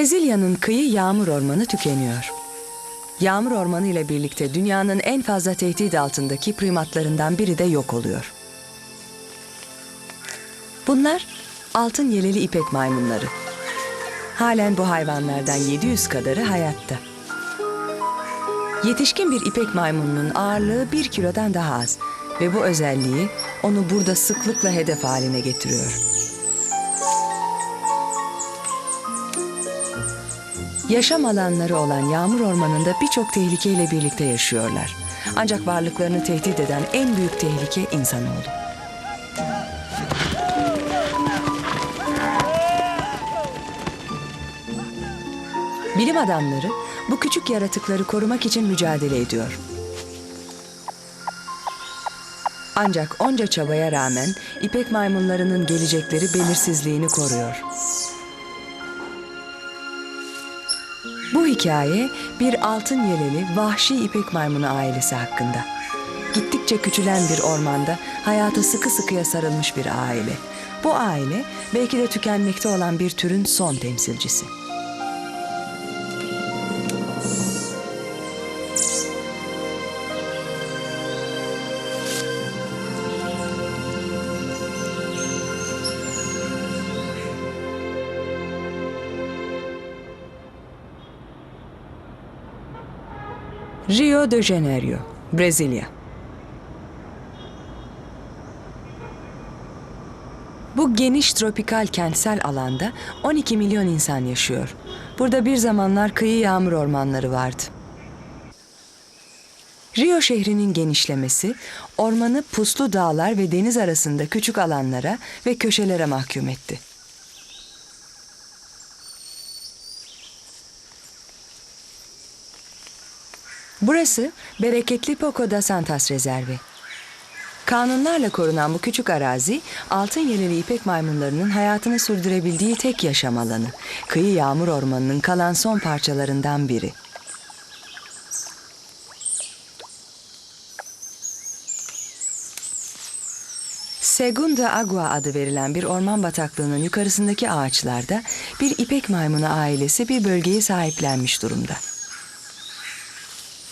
Brezilya'nın kıyı yağmur ormanı tükeniyor. Yağmur ormanı ile birlikte dünyanın en fazla tehdit altındaki primatlarından biri de yok oluyor. Bunlar altın yeleli ipek maymunları. Halen bu hayvanlardan 700 kadarı hayatta. Yetişkin bir ipek maymununun ağırlığı 1 kilodan daha az ve bu özelliği onu burada sıklıkla hedef haline getiriyor. Yaşam alanları olan yağmur ormanında birçok tehlikeyle birlikte yaşıyorlar. Ancak varlıklarını tehdit eden en büyük tehlike insanoğlu. Bilim adamları bu küçük yaratıkları korumak için mücadele ediyor. Ancak onca çabaya rağmen ipek maymunlarının gelecekleri belirsizliğini koruyor. Hikaye bir altın yeleli vahşi ipek maymunu ailesi hakkında. Gittikçe küçülen bir ormanda hayata sıkı sıkıya sarılmış bir aile. Bu aile belki de tükenmekte olan bir türün son temsilcisi. Rio de Janeiro, Brezilya. Bu geniş tropikal kentsel alanda 12 milyon insan yaşıyor. Burada bir zamanlar kıyı yağmur ormanları vardı. Rio şehrinin genişlemesi, ormanı puslu dağlar ve deniz arasında küçük alanlara ve köşelere mahkum etti. Burası bereketli Poco da Santas Rezervi. Kanunlarla korunan bu küçük arazi, altın yeleli ipek maymunlarının hayatını sürdürebildiği tek yaşam alanı. Kıyı yağmur ormanının kalan son parçalarından biri. Segunda Agua adı verilen bir orman bataklığının yukarısındaki ağaçlarda bir ipek maymunu ailesi bir bölgeyi sahiplenmiş durumda.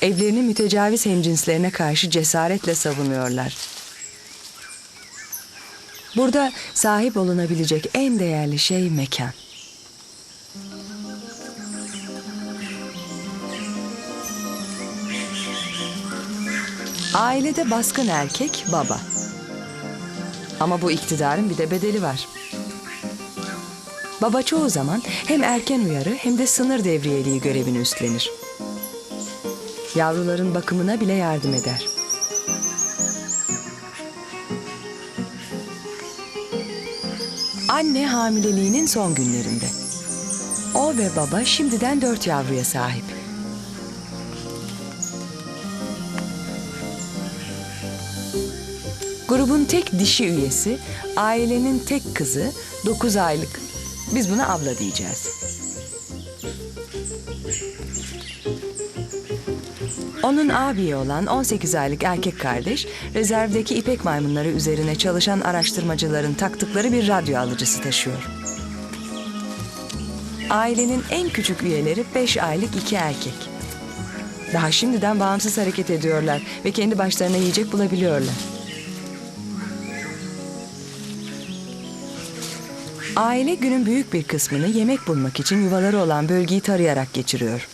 Evlerini mütecaviz hemcinslerine karşı cesaretle savunuyorlar. Burada sahip olunabilecek en değerli şey mekan. Ailede baskın erkek baba. Ama bu iktidarın bir de bedeli var. Baba çoğu zaman hem erken uyarı hem de sınır devriyeliği görevini üstlenir. Yavruların bakımına bile yardım eder. Anne hamileliğinin son günlerinde. O ve baba şimdiden dört yavruya sahip. Grubun tek dişi üyesi, ailenin tek kızı, 9 aylık. Biz buna abla diyeceğiz. Onun abiye olan 18 aylık erkek kardeş, rezervdeki ipek maymunları üzerine çalışan araştırmacıların taktıkları bir radyo alıcısı taşıyor. Ailenin en küçük üyeleri 5 aylık iki erkek. Daha şimdiden bağımsız hareket ediyorlar ve kendi başlarına yiyecek bulabiliyorlar. Aile günün büyük bir kısmını yemek bulmak için yuvaları olan bölgeyi tarayarak geçiriyor.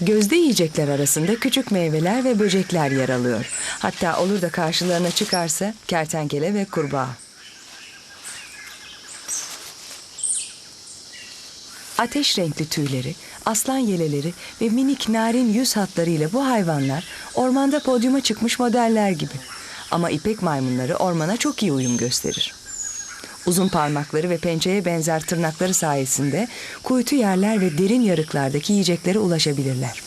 Gözde yiyecekler arasında küçük meyveler ve böcekler yer alıyor. Hatta olur da karşılarına çıkarsa kertenkele ve kurbağa. Ateş renkli tüyleri, aslan yeleleri ve minik narin yüz hatlarıyla bu hayvanlar ormanda podyuma çıkmış modeller gibi. Ama ipek maymunları ormana çok iyi uyum gösterir. Uzun parmakları ve pençeye benzer tırnakları sayesinde kuytu yerler ve derin yarıklardaki yiyeceklere ulaşabilirler.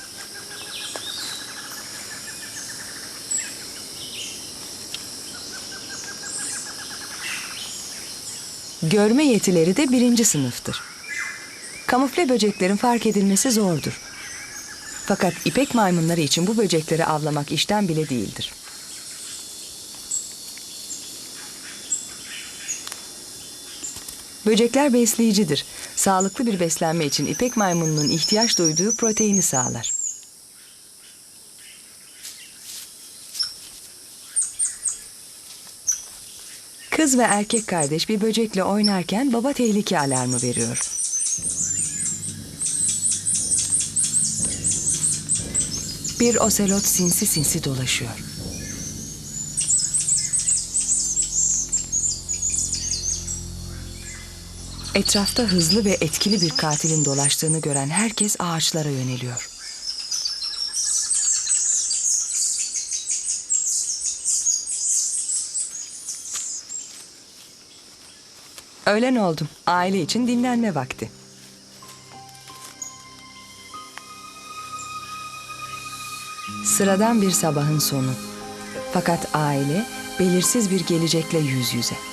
Görme yetileri de birinci sınıftır. Kamufle böceklerin fark edilmesi zordur. Fakat ipek maymunları için bu böcekleri avlamak işten bile değildir. Böcekler besleyicidir. Sağlıklı bir beslenme için ipek maymununun ihtiyaç duyduğu proteini sağlar. Kız ve erkek kardeş bir böcekle oynarken baba tehlike alarmı veriyor. Bir oselot sinsi sinsi dolaşıyor. Etrafta hızlı ve etkili bir katilin dolaştığını gören herkes ağaçlara yöneliyor. Öğlen oldum. Aile için dinlenme vakti. Sıradan bir sabahın sonu. Fakat aile belirsiz bir gelecekle yüz yüze.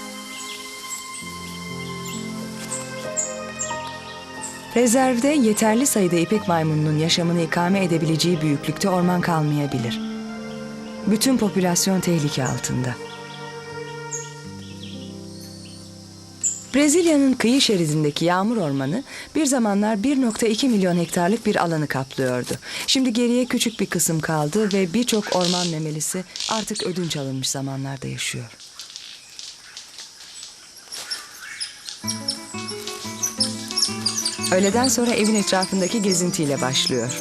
Rezervde yeterli sayıda ipek maymununun yaşamını ikame edebileceği büyüklükte orman kalmayabilir. Bütün popülasyon tehlike altında. Brezilya'nın kıyı şeridindeki yağmur ormanı bir zamanlar 1.2 milyon hektarlık bir alanı kaplıyordu. Şimdi geriye küçük bir kısım kaldı ve birçok orman memelisi artık ödünç alınmış zamanlarda yaşıyor. Öğleden sonra evin etrafındaki gezintiyle başlıyor.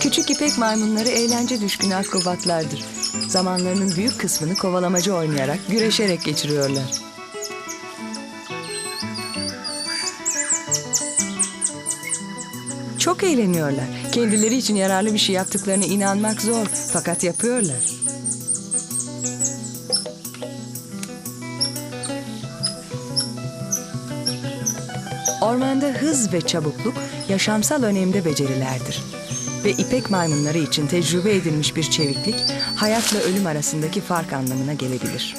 Küçük ipek maymunları eğlence düşkünü akrobatlardır. Zamanlarının büyük kısmını kovalamacı oynayarak, güreşerek geçiriyorlar. Çok eğleniyorlar. Kendileri için yararlı bir şey yaptıklarına inanmak zor fakat yapıyorlar. Ormanda hız ve çabukluk yaşamsal önemde becerilerdir. Ve ipek maymunları için tecrübe edilmiş bir çeviklik, hayatla ölüm arasındaki fark anlamına gelebilir.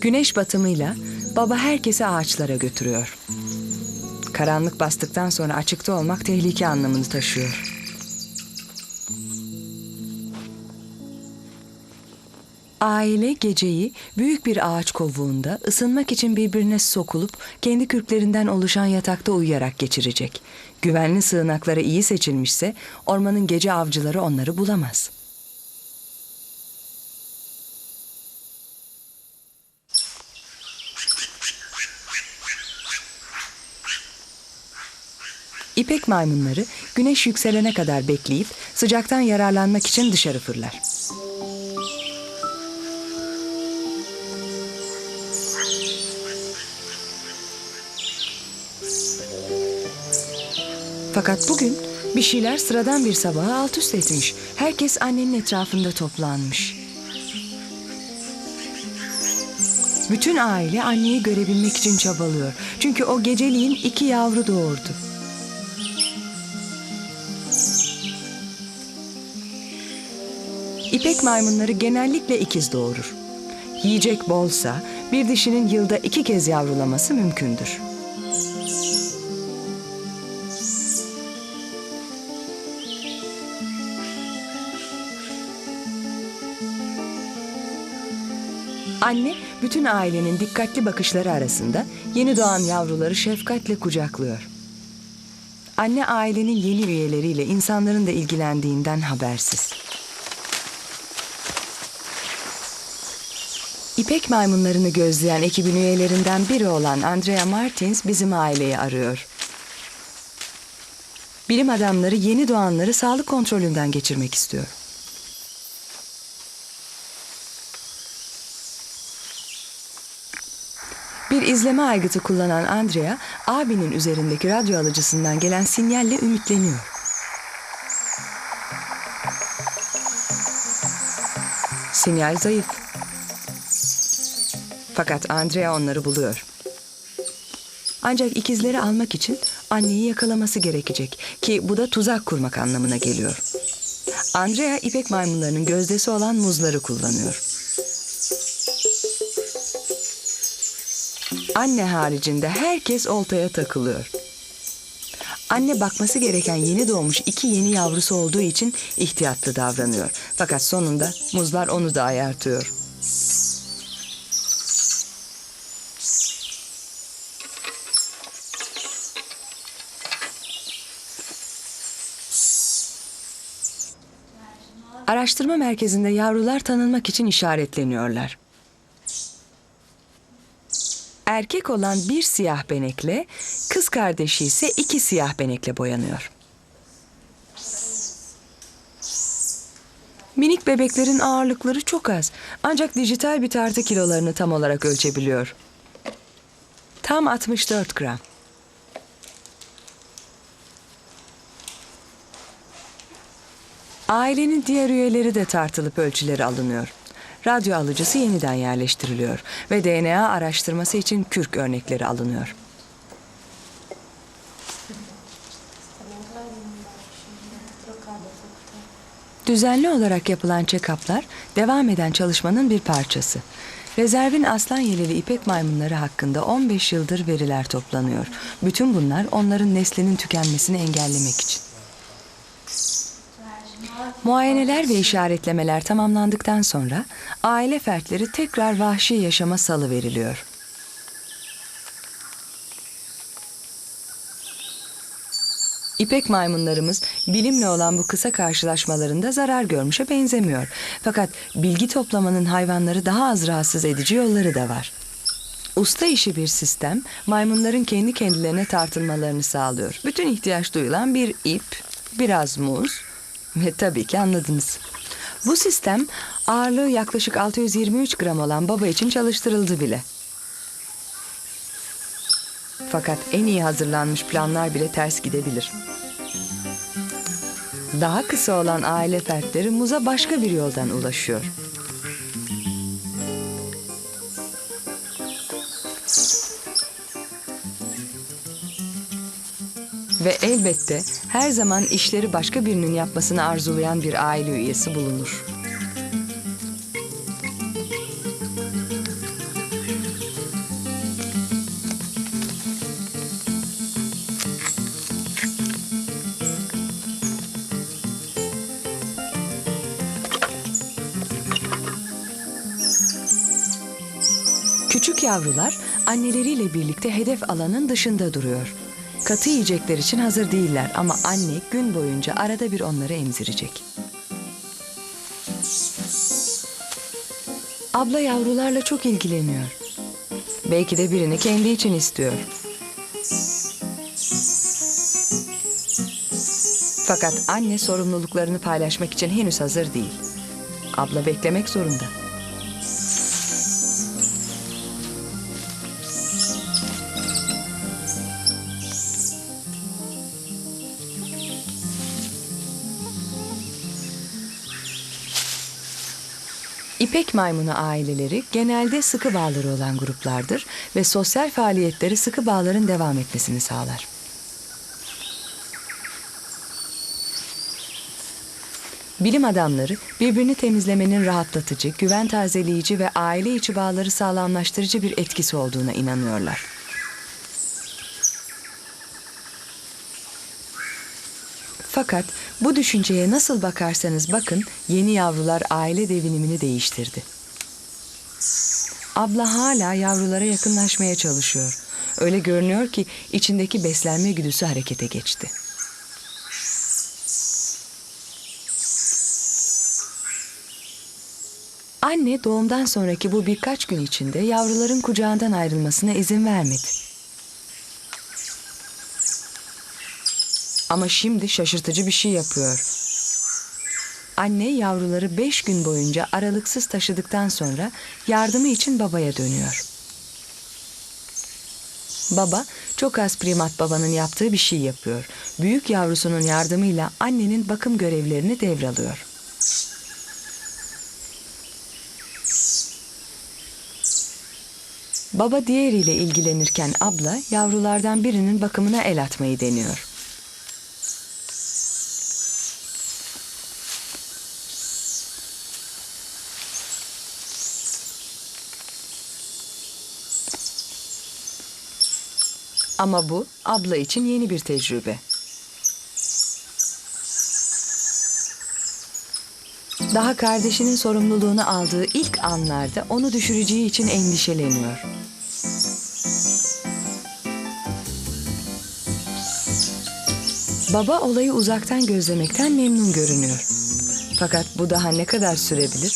Güneş batımıyla baba herkesi ağaçlara götürüyor. Karanlık bastıktan sonra açıkta olmak tehlike anlamını taşıyor. Aile geceyi büyük bir ağaç kovuğunda ısınmak için birbirine sokulup kendi kürklerinden oluşan yatakta uyuyarak geçirecek. Güvenli sığınakları iyi seçilmişse ormanın gece avcıları onları bulamaz. İpek maymunları güneş yükselene kadar bekleyip sıcaktan yararlanmak için dışarı fırlar. Fakat bugün bir şeyler sıradan bir sabahı alt üst etmiş. Herkes annenin etrafında toplanmış. Bütün aile anneyi görebilmek için çabalıyor. Çünkü o geceliğin iki yavru doğurdu. İpek maymunları genellikle ikiz doğurur. Yiyecek bolsa bir dişinin yılda iki kez yavrulaması mümkündür. Anne bütün ailenin dikkatli bakışları arasında yeni doğan yavruları şefkatle kucaklıyor. Anne ailenin yeni üyeleriyle insanların da ilgilendiğinden habersiz. İpek maymunlarını gözleyen ekibin üyelerinden biri olan Andrea Martins bizim aileyi arıyor. Bilim adamları yeni doğanları sağlık kontrolünden geçirmek istiyor. Bir izleme aygıtı kullanan Andrea, abinin üzerindeki radyo alıcısından gelen sinyalle ümitleniyor. Sinyal zayıf. Fakat Andrea onları buluyor. Ancak ikizleri almak için anneyi yakalaması gerekecek ki bu da tuzak kurmak anlamına geliyor. Andrea ipek maymunlarının gözdesi olan muzları kullanıyor. Anne haricinde herkes oltaya takılıyor. Anne bakması gereken yeni doğmuş iki yeni yavrusu olduğu için ihtiyatlı davranıyor. Fakat sonunda muzlar onu da ayartıyor. Araştırma merkezinde yavrular tanınmak için işaretleniyorlar. Erkek olan bir siyah benekle, kız kardeşi ise iki siyah benekle boyanıyor. Minik bebeklerin ağırlıkları çok az. Ancak dijital bir tartı kilolarını tam olarak ölçebiliyor. Tam 64 gram. Ailenin diğer üyeleri de tartılıp ölçüleri alınıyor. Radyo alıcısı yeniden yerleştiriliyor ve DNA araştırması için kürk örnekleri alınıyor. Düzenli olarak yapılan check-up'lar devam eden çalışmanın bir parçası. Rezervin aslan yeleli ipek maymunları hakkında 15 yıldır veriler toplanıyor. Bütün bunlar onların neslinin tükenmesini engellemek için. Muayeneler ve işaretlemeler tamamlandıktan sonra aile fertleri tekrar vahşi yaşama salı veriliyor. İpek maymunlarımız bilimle olan bu kısa karşılaşmalarında zarar görmüşe benzemiyor. Fakat bilgi toplamanın hayvanları daha az rahatsız edici yolları da var. Usta işi bir sistem maymunların kendi kendilerine tartılmalarını sağlıyor. Bütün ihtiyaç duyulan bir ip, biraz muz ve tabii ki anladınız. Bu sistem ağırlığı yaklaşık 623 gram olan baba için çalıştırıldı bile. Fakat en iyi hazırlanmış planlar bile ters gidebilir. Daha kısa olan aile fertleri muza başka bir yoldan ulaşıyor. Ve elbette her zaman işleri başka birinin yapmasını arzulayan bir aile üyesi bulunur. Küçük yavrular anneleriyle birlikte hedef alanın dışında duruyor. Katı yiyecekler için hazır değiller ama anne gün boyunca arada bir onları emzirecek. Abla yavrularla çok ilgileniyor. Belki de birini kendi için istiyor. Fakat anne sorumluluklarını paylaşmak için henüz hazır değil. Abla beklemek zorunda. İpek maymunu aileleri genelde sıkı bağları olan gruplardır ve sosyal faaliyetleri sıkı bağların devam etmesini sağlar. Bilim adamları birbirini temizlemenin rahatlatıcı, güven tazeleyici ve aile içi bağları sağlamlaştırıcı bir etkisi olduğuna inanıyorlar. Fakat bu düşünceye nasıl bakarsanız bakın yeni yavrular aile devinimini değiştirdi. Abla hala yavrulara yakınlaşmaya çalışıyor. Öyle görünüyor ki içindeki beslenme güdüsü harekete geçti. Anne doğumdan sonraki bu birkaç gün içinde yavruların kucağından ayrılmasına izin vermedi. Ama şimdi şaşırtıcı bir şey yapıyor. Anne yavruları beş gün boyunca aralıksız taşıdıktan sonra yardımı için babaya dönüyor. Baba çok az primat babanın yaptığı bir şey yapıyor. Büyük yavrusunun yardımıyla annenin bakım görevlerini devralıyor. Baba diğeriyle ilgilenirken abla yavrulardan birinin bakımına el atmayı deniyor. Ama bu abla için yeni bir tecrübe. Daha kardeşinin sorumluluğunu aldığı ilk anlarda onu düşüreceği için endişeleniyor. Baba olayı uzaktan gözlemekten memnun görünüyor. Fakat bu daha ne kadar sürebilir?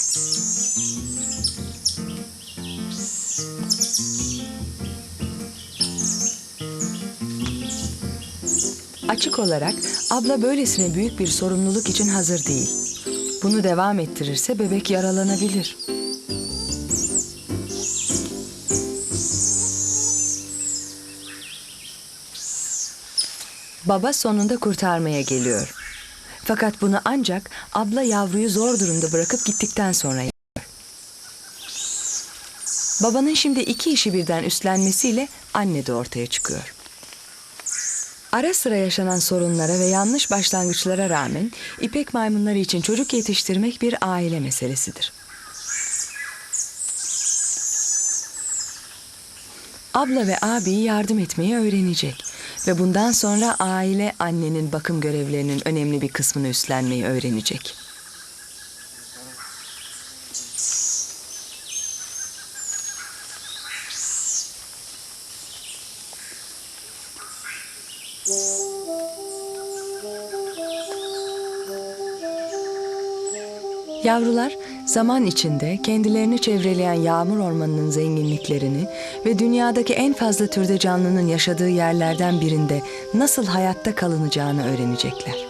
Açık olarak abla böylesine büyük bir sorumluluk için hazır değil. Bunu devam ettirirse bebek yaralanabilir. Baba sonunda kurtarmaya geliyor. Fakat bunu ancak abla yavruyu zor durumda bırakıp gittikten sonra yapıyor. Babanın şimdi iki işi birden üstlenmesiyle anne de ortaya çıkıyor. Ara sıra yaşanan sorunlara ve yanlış başlangıçlara rağmen İpek maymunları için çocuk yetiştirmek bir aile meselesidir. Abla ve abi yardım etmeyi öğrenecek ve bundan sonra aile annenin bakım görevlerinin önemli bir kısmını üstlenmeyi öğrenecek. Yavrular zaman içinde kendilerini çevreleyen yağmur ormanının zenginliklerini ve dünyadaki en fazla türde canlının yaşadığı yerlerden birinde nasıl hayatta kalınacağını öğrenecekler.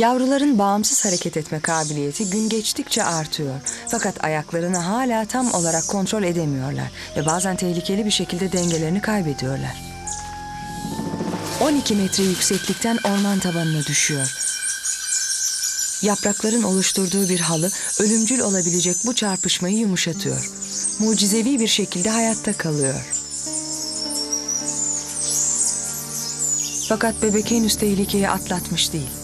Yavruların bağımsız hareket etme kabiliyeti gün geçtikçe artıyor. Fakat ayaklarını hala tam olarak kontrol edemiyorlar ve bazen tehlikeli bir şekilde dengelerini kaybediyorlar. 12 metre yükseklikten orman tabanına düşüyor. Yaprakların oluşturduğu bir halı ölümcül olabilecek bu çarpışmayı yumuşatıyor. Mucizevi bir şekilde hayatta kalıyor. Fakat bebek henüz tehlikeyi atlatmış değil.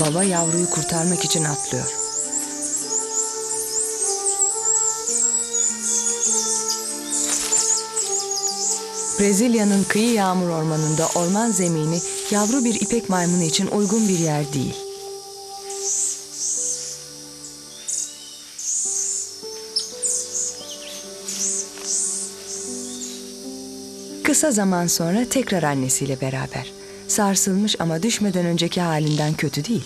Baba yavruyu kurtarmak için atlıyor. Brezilya'nın kıyı yağmur ormanında orman zemini yavru bir ipek maymunu için uygun bir yer değil. Kısa zaman sonra tekrar annesiyle beraber. Sarsılmış ama düşmeden önceki halinden kötü değil.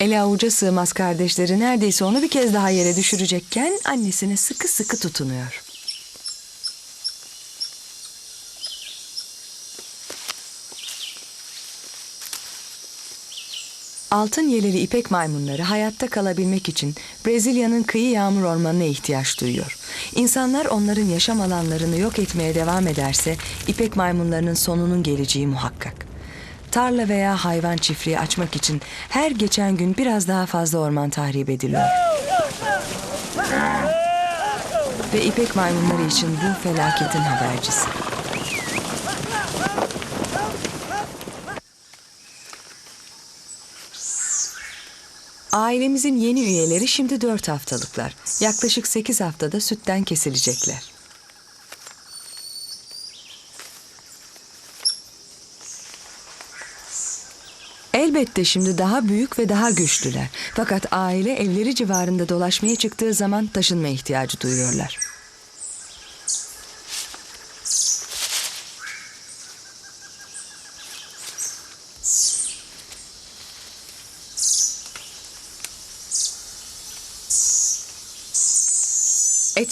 Eli avuca sığmaz kardeşleri neredeyse onu bir kez daha yere düşürecekken annesine sıkı sıkı tutunuyor. Altın yeleli ipek maymunları hayatta kalabilmek için Brezilya'nın kıyı yağmur ormanına ihtiyaç duyuyor. İnsanlar onların yaşam alanlarını yok etmeye devam ederse ipek maymunlarının sonunun geleceği muhakkak. Tarla veya hayvan çiftliği açmak için her geçen gün biraz daha fazla orman tahrip ediliyor. Ve ipek maymunları için bu felaketin habercisi. Ailemizin yeni üyeleri şimdi 4 haftalıklar. Yaklaşık 8 haftada sütten kesilecekler. Elbette şimdi daha büyük ve daha güçlüler. Fakat aile evleri civarında dolaşmaya çıktığı zaman taşınma ihtiyacı duyuyorlar.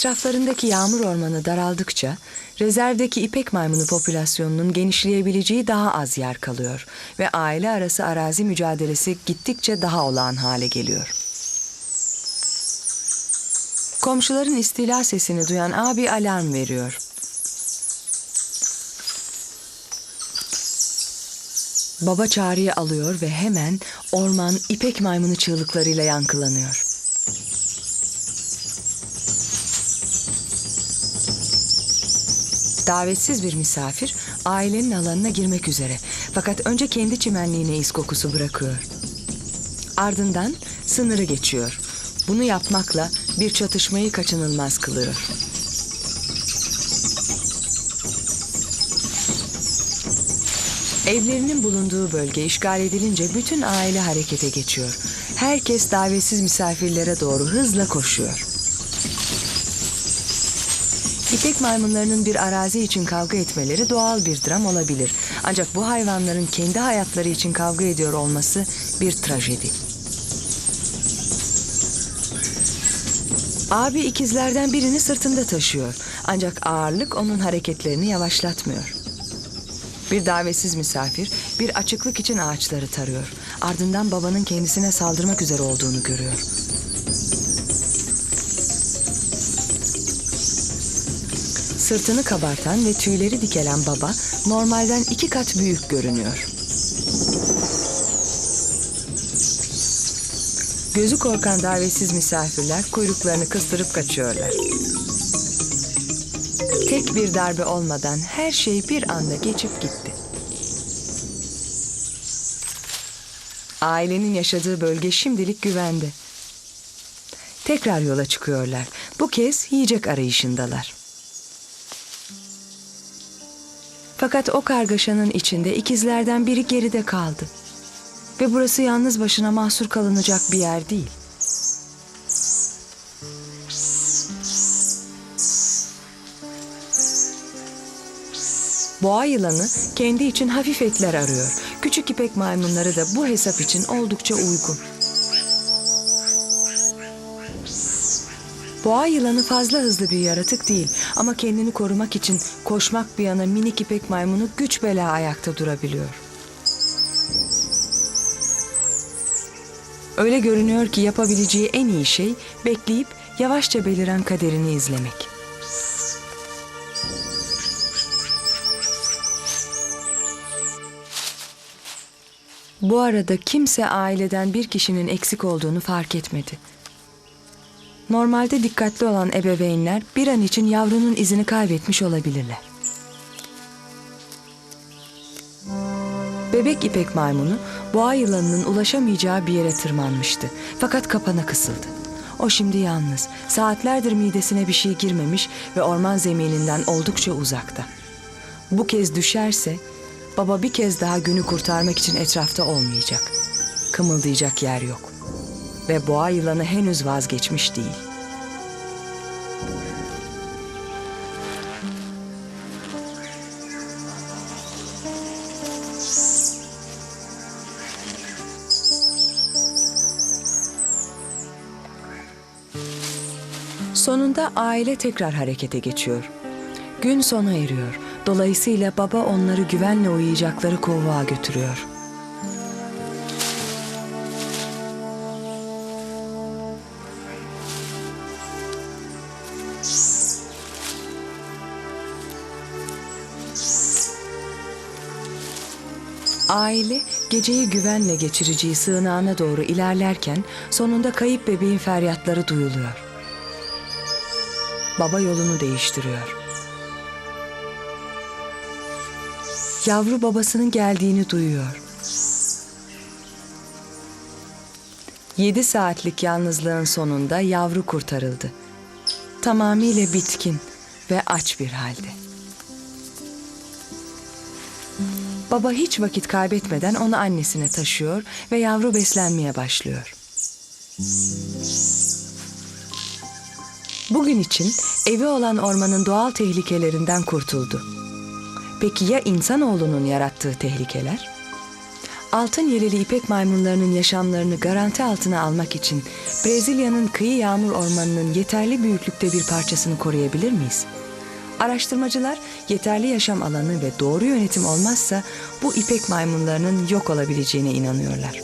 Etraflarındaki yağmur ormanı daraldıkça rezervdeki ipek maymunu popülasyonunun genişleyebileceği daha az yer kalıyor ve aile arası arazi mücadelesi gittikçe daha olağan hale geliyor. Komşuların istila sesini duyan abi alarm veriyor. Baba çağrıyı alıyor ve hemen orman ipek maymunu çığlıklarıyla yankılanıyor. Davetsiz bir misafir ailenin alanına girmek üzere. Fakat önce kendi çimenliğine iz kokusu bırakıyor. Ardından sınırı geçiyor. Bunu yapmakla bir çatışmayı kaçınılmaz kılıyor. Evlerinin bulunduğu bölge işgal edilince bütün aile harekete geçiyor. Herkes davetsiz misafirlere doğru hızla koşuyor. İpek maymunlarının bir arazi için kavga etmeleri doğal bir dram olabilir. Ancak bu hayvanların kendi hayatları için kavga ediyor olması bir trajedi. Abi ikizlerden birini sırtında taşıyor. Ancak ağırlık onun hareketlerini yavaşlatmıyor. Bir davetsiz misafir bir açıklık için ağaçları tarıyor. Ardından babanın kendisine saldırmak üzere olduğunu görüyor. Sırtını kabartan ve tüyleri dikelen baba normalden iki kat büyük görünüyor. Gözü korkan davetsiz misafirler kuyruklarını kıstırıp kaçıyorlar. Tek bir darbe olmadan her şey bir anda geçip gitti. Ailenin yaşadığı bölge şimdilik güvende. Tekrar yola çıkıyorlar. Bu kez yiyecek arayışındalar. Fakat o kargaşanın içinde ikizlerden biri geride kaldı. Ve burası yalnız başına mahsur kalınacak bir yer değil. Boğa yılanı kendi için hafif etler arıyor. Küçük ipek maymunları da bu hesap için oldukça uygun. Boğa yılanı fazla hızlı bir yaratık değil ama kendini korumak için koşmak bir yana minik ipek maymunu güç bela ayakta durabiliyor. Öyle görünüyor ki yapabileceği en iyi şey bekleyip yavaşça beliren kaderini izlemek. Bu arada kimse aileden bir kişinin eksik olduğunu fark etmedi. Normalde dikkatli olan ebeveynler bir an için yavrunun izini kaybetmiş olabilirler. Bebek ipek maymunu boğa yılanının ulaşamayacağı bir yere tırmanmıştı. Fakat kapana kısıldı. O şimdi yalnız. Saatlerdir midesine bir şey girmemiş ve orman zemininden oldukça uzakta. Bu kez düşerse baba bir kez daha günü kurtarmak için etrafta olmayacak. Kımıldayacak yer yok. Ve boğa yılanı henüz vazgeçmiş değil. Sonunda aile tekrar harekete geçiyor. Gün sona eriyor. Dolayısıyla baba onları güvenle uyuyacakları kovuğa götürüyor. Aile geceyi güvenle geçireceği sığınağına doğru ilerlerken sonunda kayıp bebeğin feryatları duyuluyor. Baba yolunu değiştiriyor. Yavru babasının geldiğini duyuyor. Yedi saatlik yalnızlığın sonunda yavru kurtarıldı. Tamamıyla bitkin ve aç bir halde. Baba hiç vakit kaybetmeden onu annesine taşıyor ve yavru beslenmeye başlıyor. Bugün için evi olan ormanın doğal tehlikelerinden kurtuldu. Peki ya insanoğlunun yarattığı tehlikeler? Altın yeleli ipek maymunlarının yaşamlarını garanti altına almak için Brezilya'nın kıyı yağmur ormanının yeterli büyüklükte bir parçasını koruyabilir miyiz? Araştırmacılar yeterli yaşam alanı ve doğru yönetim olmazsa bu ipek maymunlarının yok olabileceğine inanıyorlar.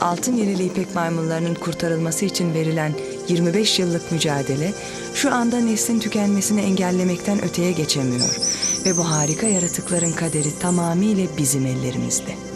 Altın yeleli ipek maymunlarının kurtarılması için verilen 25 yıllık mücadele şu anda neslin tükenmesini engellemekten öteye geçemiyor ve bu harika yaratıkların kaderi tamamıyla bizim ellerimizde.